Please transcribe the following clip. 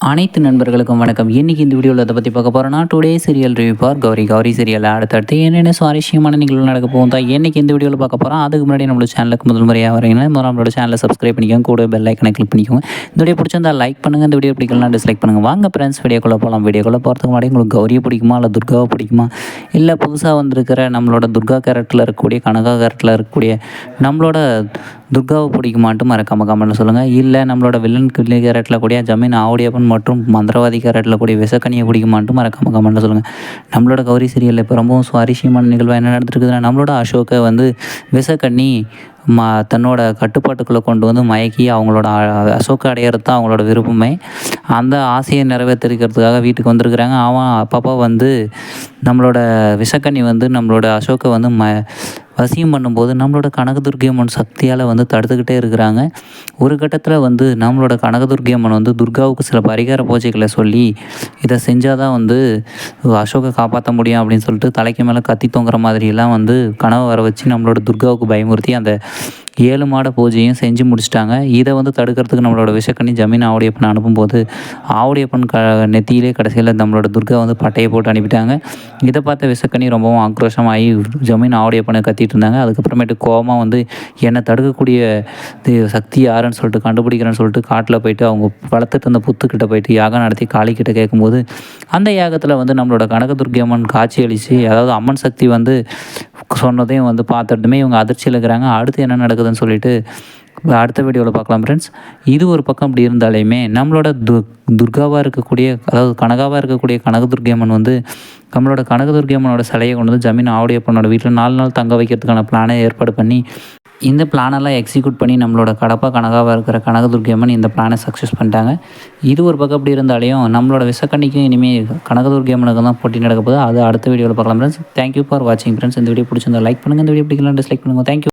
அனைத்து நண்பர்களுக்கும் வணக்கம். இன்றைக்கி இந்த வீடியோவில் அதை பற்றி பார்க்க போகிறோன்னா today serial review for Gowri. Gowri serial அடுத்தடுத்து என்னென்ன சுவாரஸ்யமான நிகழ்வு நடக்க போகும் தான் இன்றைக்கி இந்த வீடியோவில் பார்க்க போகிறோம் அதுக்கு முன்னாடி நம்மளோட சேனலுக்கு முதல் முறையாக வரீங்கன்னா முதல்ல நம்மளோட சேனலை சப்ஸ்கிரைப் பண்ணிக்கோங்க. கூட பெல் ஐக்கனை கிளிக் பண்ணிக்கோங்க. இந்த வீடியோ பிடிச்சிருந்தா லைக் பண்ணுங்கள் இந்த வீடியோ பிடிக்கலாம் டிஸ்லைக் பண்ணுங்கள் வாங்க ஃப்ரெண்ட்ஸ் வீடியோக்குள்ளே போகலாம் வீடியோக்குள்ளே போகிறதுக்கு முன்னாடி உங்களுக்கு கௌரியை பிடிக்குமா இல்லை துர்காவை பிடிக்குமா? இல்லை புதுசாக வந்திருக்கிற நம்மளோட துர்கா கேரக்டரில் இருக்கக்கூடிய கனகா கேரக்டரில் இருக்கக்கூடிய நம்மளோட துர்காவை பிடிக்குமான்ட்டு மறக்காம கமெண்ட்டில் சொல்லுங்கள் இல்லை நம்மளோட வில்லன் கிள்ளி கேரட்டில் கூடிய ஜமீன் ஆவுடியப்பன் மற்றும் மந்திரவாதி கேரட்டில் கூடிய விசக்கனியை பிடிக்குமான்ட்டு மறக்காம கமெண்ட்டில் சொல்லுங்கள் நம்மளோட கௌரி சீரியலில் இப்போ ரொம்பவும் சுவாரஸ்யமான நிகழ்வாக என்ன நடந்துருக்குதுன்னா நம்மளோட அசோக்கை வந்து விசக்கண்ணி ம தன்னோட கட்டுப்பாட்டுக்குள்ளே கொண்டு வந்து மயக்கி அவங்களோட அசோக்க அடையிறது தான் அவங்களோட விருப்பமே. அந்த ஆசையை நிறைவேற்றிருக்கிறதுக்காக வீட்டுக்கு வந்திருக்கிறாங்க. அவன் அப்பப்போ வந்து நம்மளோட விஷக்கண்ணி வந்து நம்மளோட அசோக்கை வந்து ம வசியம் பண்ணும்போது நம்மளோட கனகதுர்கி அம்மன் சக்தியால் வந்து தடுத்துக்கிட்டே இருக்கிறாங்க. ஒரு கட்டத்தில் வந்து நம்மளோட கனகதுர்கி அம்மன் வந்து துர்காவுக்கு சில பரிகார பூஜைகளை சொல்லி இதை செஞ்சால் தான் வந்து அசோகை காப்பாற்ற முடியும் அப்படின்னு சொல்லிட்டு தலைக்கு மேலே கத்தி தொங்குற மாதிரியெல்லாம் வந்து கனவை வர வச்சு நம்மளோட துர்காவுக்கு பயமுறுத்தி அந்த ஏழு மாட பூஜையும் செஞ்சு முடிச்சிட்டாங்க. இதை வந்து தடுக்கிறதுக்கு நம்மளோட விஷக்கண்ணி ஜமீன் ஆவுடையப்பன் அனுப்பும்போது ஆவுடையப்பன் க நெத்தியிலே கடைசியில் நம்மளோட துர்கா வந்து பட்டையை போட்டு அனுப்பிட்டாங்க. இதை பார்த்த விஷக்கண்ணி ரொம்பவும் ஆக்ரோஷமாகி ஜமீன் ஆவுடையப்பனை கத்திட்டு இருந்தாங்க. அதுக்கப்புறமேட்டு கோபமாக வந்து என்னை தடுக்கக்கூடிய சக்தி யாருன்னு சொல்லிட்டு கண்டுபிடிக்கிறேன்னு சொல்லிட்டு காட்டில் போயிட்டு அவங்க வளர்த்துட்டு இருந்த புத்துக்கிட்ட போயிட்டு யாகம் நடத்தி காளிக்கிட்ட கேட்கும்போது அந்த யாகத்தில் வந்து நம்மளோட கனகதுர்கி அம்மன் காட்சி அளித்து அதாவது அம்மன் சக்தி வந்து சொன்னதையும் வந்து பார்த்துட்டுமே இவங்க அதிர்ச்சியில் இருக்கிறாங்க. அடுத்து என்ன நடக்குதுன்னு சொல்லிட்டு அடுத்த வீடியோவில் பார்க்கலாம் ஃப்ரெண்ட்ஸ் இது ஒரு பக்கம் அப்படி இருந்தாலுமே நம்மளோட து துர்காவாக இருக்கக்கூடிய அதாவது கனகாவாக இருக்கக்கூடிய கனகதுர்கி அம்மன் வந்து நம்மளோட கனகதுர்கி அம்மனோட சிலையை கொண்டு வந்து ஜமீன் ஆவுடையப்பனோட வீட்டில் நாலு நாள் தங்க வைக்கிறதுக்கான பிளானை ஏற்பாடு பண்ணி இந்த பிளானெல்லாம் எக்ஸிக்யூட் பண்ணி நம்மளோட கடப்பா கனகாவாக இருக்கிற கனகதுர்கி அம்மன் இந்த பிளானை சக்ஸஸ் பண்ணிட்டாங்க. இது ஒரு பக்கம் அப்படி இருந்தாலையும் நம்மளோட விசக்கண்ணிக்கும் இனிமேல் கனகதுர்கி அம்மனுக்கு தான் போட்டி நடக்க போது அது அடுத்த வீடியோவில் பார்க்கலாம் ஃப்ரெண்ட்ஸ் தேங்க்யூ ஃபார் வாட்சிங் ஃப்ரெண்ட்ஸ் இந்த வீடியோ பிடிச்சிருந்தா லைக் பண்ணுங்கள் இந்த வீடியோ பிடிக்கலாம் டிஸ்லைக் பண்ணுங்கள் தேங்க்யூ